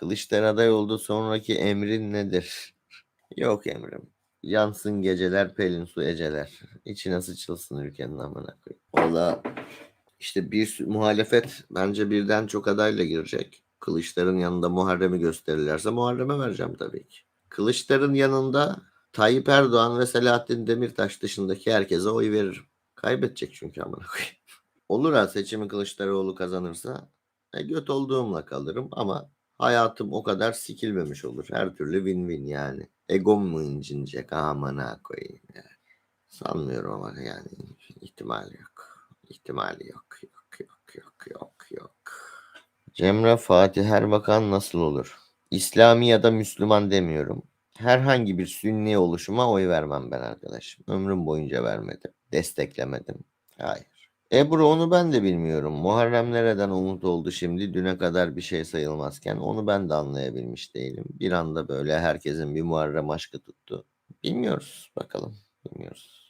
Kılıçdaroğlu aday oldu sonraki emrin nedir? Yok emrim. Yansın geceler pelin su eceler. İçine sıçılsın ülkenin amına koyayım. Valla işte bir muhalefet bence birden çok adayla girecek. Kılıçların yanında Muharrem'i gösterirlerse Muharrem'e vereceğim tabii ki. Kılıçların yanında Tayyip Erdoğan ve Selahattin Demirtaş dışındaki herkese oy veririm. Kaybedecek çünkü amına koyayım. Olur ha seçimi Kılıçdaroğlu kazanırsa e, göt olduğumla kalırım ama hayatım o kadar sikilmemiş olur. Her türlü win-win yani. Egom mu incinecek amına koyayım yani. Sanmıyorum ama yani ihtimali yok. İhtimali yok. Yok yok yok yok yok. Cemre Fatih Erbakan nasıl olur? İslami ya da Müslüman demiyorum. Herhangi bir sünni oluşuma oy vermem ben arkadaşım. Ömrüm boyunca vermedim. Desteklemedim. Hayır. Ebru onu ben de bilmiyorum. Muharrem nereden umut oldu şimdi? Düne kadar bir şey sayılmazken onu ben de anlayabilmiş değilim. Bir anda böyle herkesin bir Muharrem aşkı tuttu. Bilmiyoruz bakalım. Bilmiyoruz.